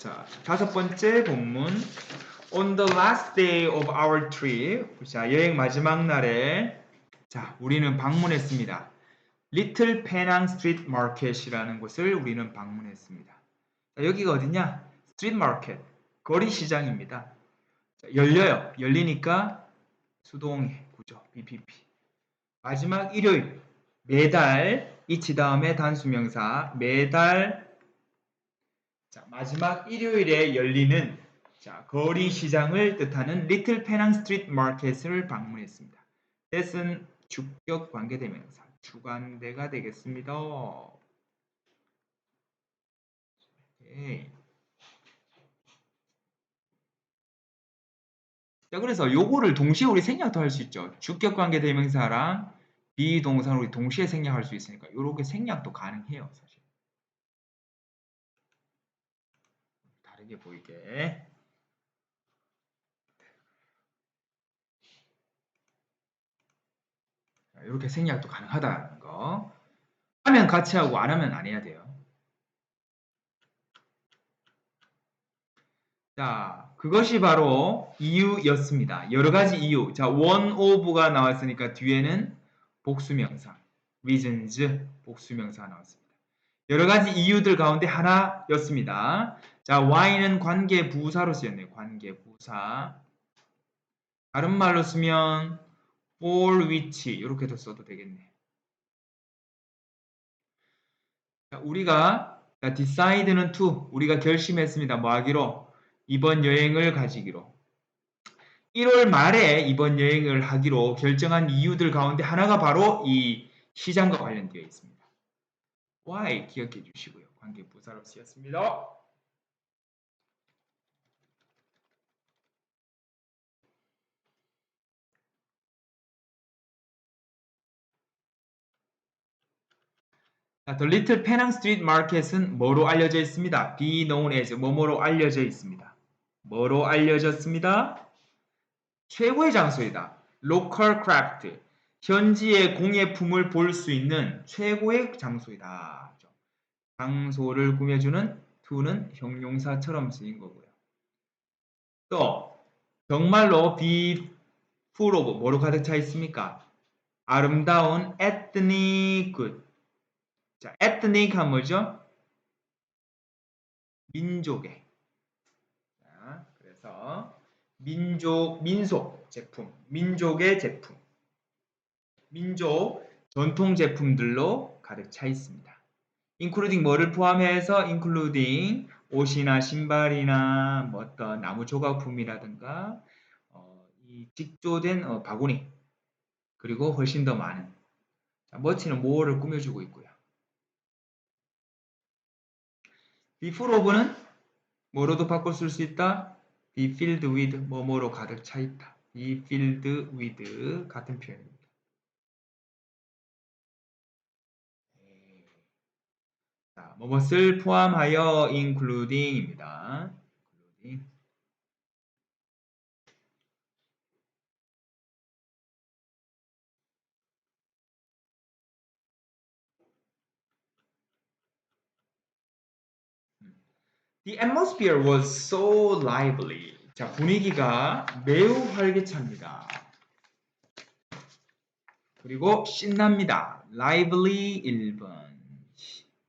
자, 다섯 번째 본문. On the last day of our trip. 자, 여행 마지막 날에 자, 우리는 방문했습니다. Little Penang Street Market이라는 곳을 우리는 방문했습니다. 자, 여기가 어디냐? Street Market. 거리 시장입니다. 자, 열려요. 열리니까 수동의 구조 BPP. 마지막 일요일 매달 이치 다음에 단수명사 매달 자, 마지막 일요일에 열리는 자, 거리 시장을 뜻하는 리틀 페낭 스트리트 마켓을 방문했습니다. 뜻은 주격 관계대명사 주관대가 되겠습니다. 오케이. 자, 그래서 요거를 동시에 우리 생략도 할 수 있죠. 주격 관계 대명사랑 비동사를 우리 동시에 생략할 수 있으니까 요렇게 생략도 가능해요, 사실. 다르게 보이게. 자, 이렇게 생략도 가능하다는 거. 하면 같이 하고 안 하면 안 해야 돼요. 자, 그것이 바로 이유였습니다. 여러 가지 이유. 자, one of가 나왔으니까 뒤에는 복수명사, reasons 복수명사가 나왔습니다. 여러 가지 이유들 가운데 하나였습니다. 자, why는 관계 부사로 쓰였네요. 관계 부사. 다른 말로 쓰면 for which 이렇게도 써도 되겠네. 자, 우리가 자, decide는 to 우리가 결심했습니다. 뭐 하기로 이번 여행을 가지기로 1월 말에 이번 여행을 하기로 결정한 이유들 가운데 하나가 바로 이 시장과 관련되어 있습니다. why 기억해 주시고요. 관계 부사로 쓰였습니다. The Little Penang Street Market은 뭐로 알려져 있습니다? Be known as 뭐뭐로 알려져 있습니다. 뭐로 알려졌습니다? 최고의 장소이다. Local craft. 현지의 공예품을 볼 수 있는 최고의 장소이다. 장소를 꾸며주는 to는 형용사처럼 쓰인 거고요. 또 정말로 be full of 뭐로 가득 차 있습니까? 아름다운 ethnic good. 자, ethnic 한 뭐죠? 민족의. 자, 그래서 민족, 민속 제품, 민족의 제품, 민족 전통 제품들로 가득 차 있습니다. including 뭐를 포함해서 including 옷이나 신발이나 뭐 어떤 나무 조각품이라든가 어, 이 직조된 어, 바구니 그리고 훨씬 더 많은 자, 멋지는 모어를 꾸며주고 있고요. Be full of는 뭐로도 바꿔 쓸 수 있다. be filled with 뭐뭐로 가득 차 있다. be filled with 같은 표현입니다. 자, 뭐뭇을 포함하여 including입니다. including. The atmosphere was so lively. 자, 분위기가 매우 활기찹니다. 그리고 신납니다. lively 1번.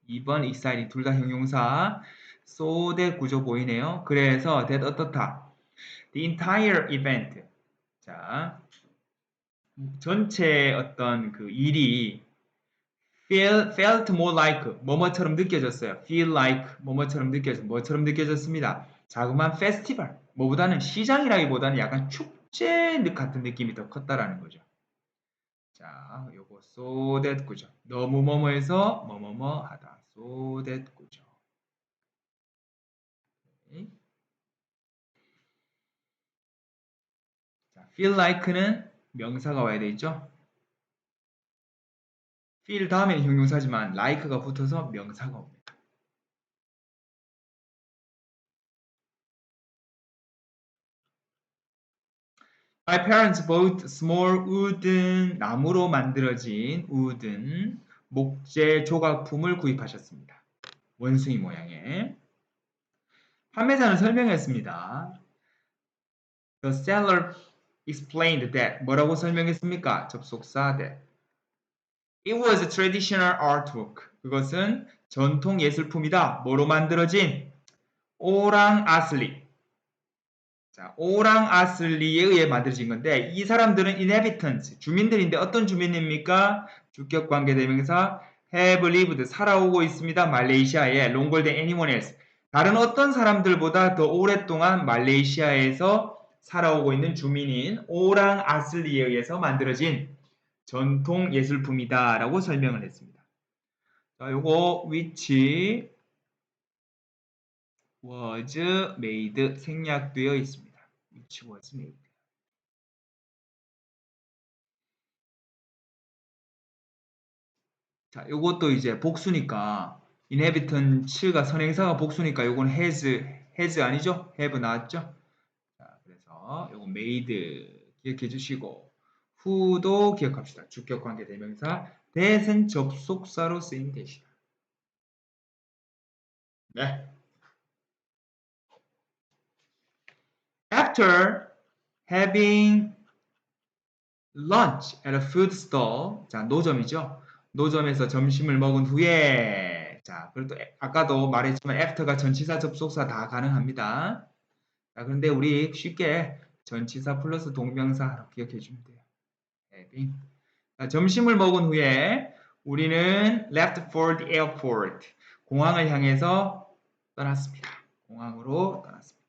2번 exciting 둘 다 형용사. so that 구조 보이네요. 그래서 that 어떻다. The entire event. 자, 전체 어떤 그 일이 feel, felt more like 뭐뭐처럼 느껴졌어요. feel like 뭐뭐처럼 느껴졌 뭐처럼 느껴졌습니다. 자그마한 페스티벌 뭐보다는 시장이라기보다는 약간 축제 같은 느낌이 더 컸다라는 거죠. 자, 요거 so that 구조. 너무 뭐뭐해서 뭐뭐뭐 하다. so that 구조. 오케이. 자, feel like는 명사가 와야 되죠. Feel 다음에는 형용사지만 like가 붙어서 명사가 옵니다. My parents bought small wooden 나무로 만들어진 wooden 목재 조각품을 구입하셨습니다. 원숭이 모양의 판매자는 설명했습니다. The seller explained that 뭐라고 설명했습니까? 접속사 that It was a traditional artwork. 그것은 전통 예술품이다. 뭐로 만들어진? 오랑 아슬리. 자, 오랑 아슬리에 의해 만들어진 건데 이 사람들은 inhabitants, 주민들인데 어떤 주민입니까? 주격 관계 대명사 have lived, 살아오고 있습니다. 말레이시아에 longer than anyone else. 다른 어떤 사람들보다 더 오랫동안 말레이시아에서 살아오고 있는 주민인 오랑 아슬리에 의해서 만들어진 전통 예술품이다 라고 설명을 했습니다. 자, 요거 which was made 생략되어 있습니다. which was made. 자, 요것도 이제 복수니까 inhabitants가 선행사가 복수니까 요건 has has 아니죠? have 나왔죠? 자, 그래서 요거 made 기억해 주시고 who도 기억합시다. 주격 관계 대명사 that은 접속사로 쓰인 대시다. 네. After having lunch at a food stall, 자 노점이죠. 노점에서 점심을 먹은 후에, 자 그리고 또 아까도 말했지만 after가 전치사 접속사 다 가능합니다. 자 그런데 우리 쉽게 전치사 플러스 동명사 기억해 주면 돼요. Having. 자, 점심을 먹은 후에 우리는 left for the airport. 공항을 향해서 떠났습니다. 공항으로 떠났습니다.